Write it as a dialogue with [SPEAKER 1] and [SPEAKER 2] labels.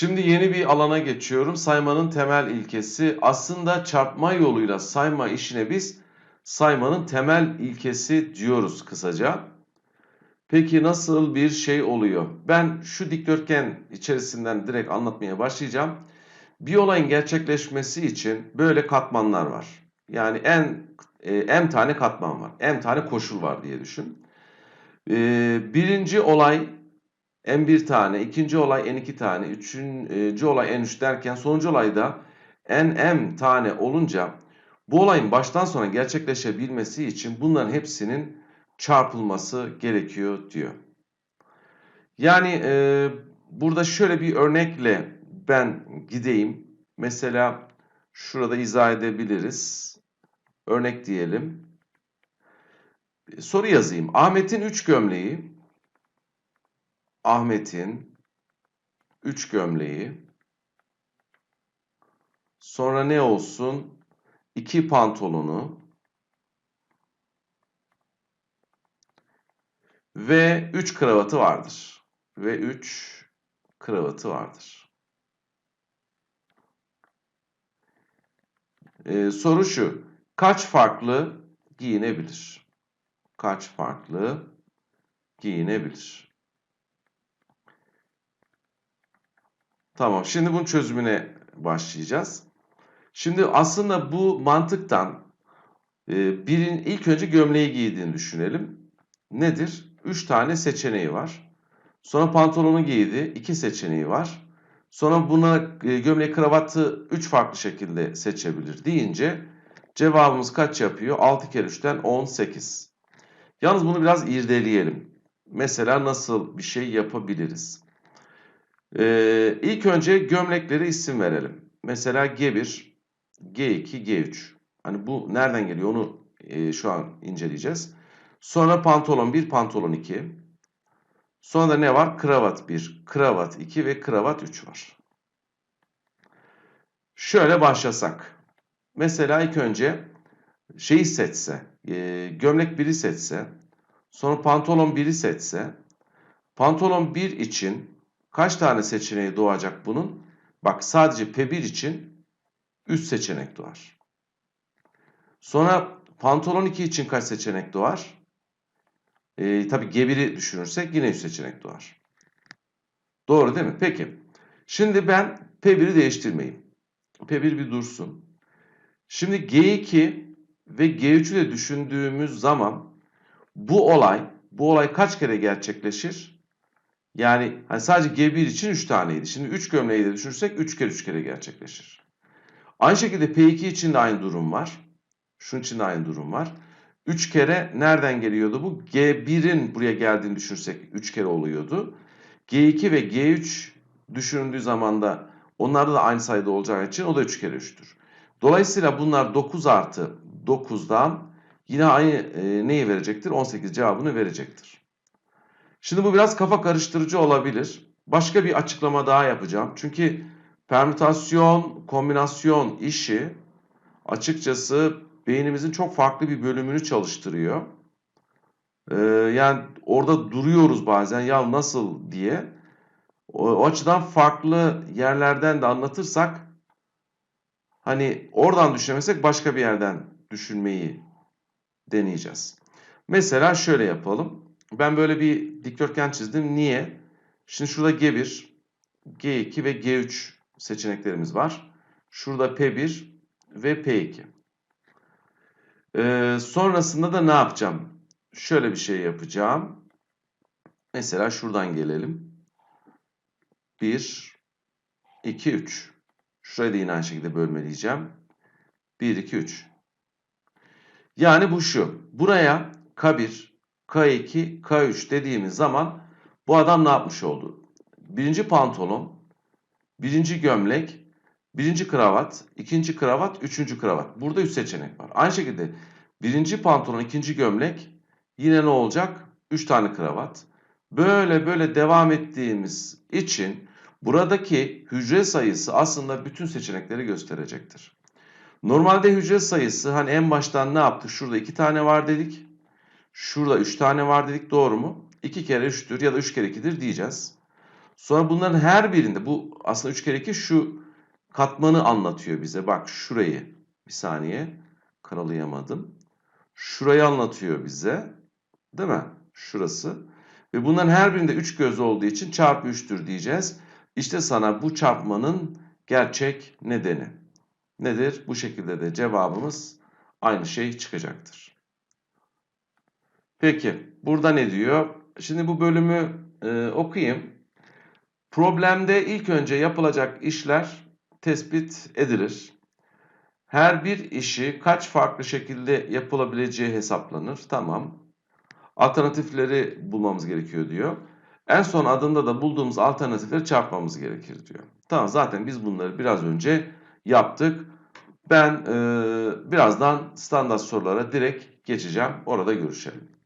[SPEAKER 1] Şimdi yeni bir alana geçiyorum. Saymanın temel ilkesi. Aslında çarpma yoluyla sayma işine biz saymanın temel ilkesi diyoruz kısaca. Peki nasıl bir şey oluyor? Ben şu dikdörtgen içerisinden direkt anlatmaya başlayacağım. Bir olayın gerçekleşmesi için böyle katmanlar var. Yani en e, m tane katman var. M tane koşul var diye düşün. E, birinci olay n1 tane, ikinci olay n2 tane, üçüncü olay n3 derken sonuncu olayda nm tane olunca bu olayın baştan sona gerçekleşebilmesi için bunların hepsinin çarpılması gerekiyor diyor. Yani e, burada şöyle bir örnekle ben gideyim. Mesela şurada izah edebiliriz. Örnek diyelim. Soru yazayım. Ahmet'in 3 gömleği Ahmet'in 3 gömleği sonra ne olsun? 2 pantolonu ve 3 kravatı vardır. Ve 3 kravatı vardır. Ee, soru şu. Kaç farklı giyinebilir? Kaç farklı giyinebilir? Tamam. Şimdi bunun çözümüne başlayacağız. Şimdi aslında bu mantıktan e, birin ilk önce gömleği giydiğini düşünelim. Nedir? 3 tane seçeneği var. Sonra pantolonu giydi. 2 seçeneği var. Sonra buna e, gömlek kravatı 3 farklı şekilde seçebilir deyince cevabımız kaç yapıyor? 6 kere 3'ten 18. Yalnız bunu biraz irdeleyelim. Mesela nasıl bir şey yapabiliriz? Ee, ilk önce gömleklere isim verelim. Mesela G1, G2, G3. Hani bu nereden geliyor onu e, şu an inceleyeceğiz. Sonra pantolon 1, pantolon 2. Sonra da ne var? Kravat 1, kravat 2 ve kravat 3 var. Şöyle başlasak. Mesela ilk önce şeyi seçse, e, gömlek 1'i seçse, sonra pantolon 1'i seçse, pantolon 1 için kaç tane seçeneği doğacak bunun? Bak sadece P1 için 3 seçenek doğar. Sonra pantolon 2 için kaç seçenek doğar? E, tabii G1'i düşünürsek yine 3 seçenek doğar. Doğru değil mi? Peki. Şimdi ben P1'i değiştirmeyeyim. P1 bir dursun. Şimdi G2 ve G3'ü de düşündüğümüz zaman bu olay, bu olay kaç kere gerçekleşir? Yani hani sadece G1 için 3 taneydi. Şimdi 3 gömleği de düşünürsek 3 kere 3 kere gerçekleşir. Aynı şekilde P2 için de aynı durum var. Şunun için de aynı durum var. 3 kere nereden geliyordu bu? G1'in buraya geldiğini düşünürsek 3 kere oluyordu. G2 ve G3 düşünüldüğü zaman da onlarda da aynı sayıda olacağı için o da 3 kere 3'tür. Dolayısıyla bunlar 9 artı 9'dan yine aynı e, neyi verecektir? 18 cevabını verecektir. Şimdi bu biraz kafa karıştırıcı olabilir. Başka bir açıklama daha yapacağım. Çünkü permütasyon, kombinasyon işi açıkçası beynimizin çok farklı bir bölümünü çalıştırıyor. Ee, yani orada duruyoruz bazen ya nasıl diye. O, o açıdan farklı yerlerden de anlatırsak hani oradan düşünemesek başka bir yerden düşünmeyi deneyeceğiz. Mesela şöyle yapalım. Ben böyle bir dikdörtgen çizdim. Niye? Şimdi şurada G1, G2 ve G3 seçeneklerimiz var. Şurada P1 ve P2. Ee, sonrasında da ne yapacağım? Şöyle bir şey yapacağım. Mesela şuradan gelelim. 1, 2, 3. Şurayı da yine aynı şekilde bölmeleyeceğim. 1, 2, 3. Yani bu şu. Buraya K1, K2, K3 dediğimiz zaman bu adam ne yapmış oldu? Birinci pantolon, birinci gömlek, birinci kravat, ikinci kravat, üçüncü kravat. Burada üç seçenek var. Aynı şekilde birinci pantolon, ikinci gömlek yine ne olacak? Üç tane kravat. Böyle böyle devam ettiğimiz için buradaki hücre sayısı aslında bütün seçenekleri gösterecektir. Normalde hücre sayısı hani en baştan ne yaptık? Şurada iki tane var dedik. Şurada üç tane var dedik doğru mu? 2 kere 3'tür ya da 3 kere 2'dir diyeceğiz. Sonra bunların her birinde bu aslında 3 kere 2 şu katmanı anlatıyor bize. Bak şurayı bir saniye karalayamadım. Şurayı anlatıyor bize. Değil mi? Şurası. Ve bunların her birinde 3 göz olduğu için çarpı 3'tür diyeceğiz. İşte sana bu çarpmanın gerçek nedeni. Nedir? Bu şekilde de cevabımız aynı şey çıkacaktır. Peki burada ne diyor? Şimdi bu bölümü e, okuyayım. Problemde ilk önce yapılacak işler tespit edilir. Her bir işi kaç farklı şekilde yapılabileceği hesaplanır. Tamam. Alternatifleri bulmamız gerekiyor diyor. En son adında da bulduğumuz alternatifleri çarpmamız gerekir diyor. Tamam zaten biz bunları biraz önce yaptık. Ben e, birazdan standart sorulara direkt geçeceğim. Orada görüşelim.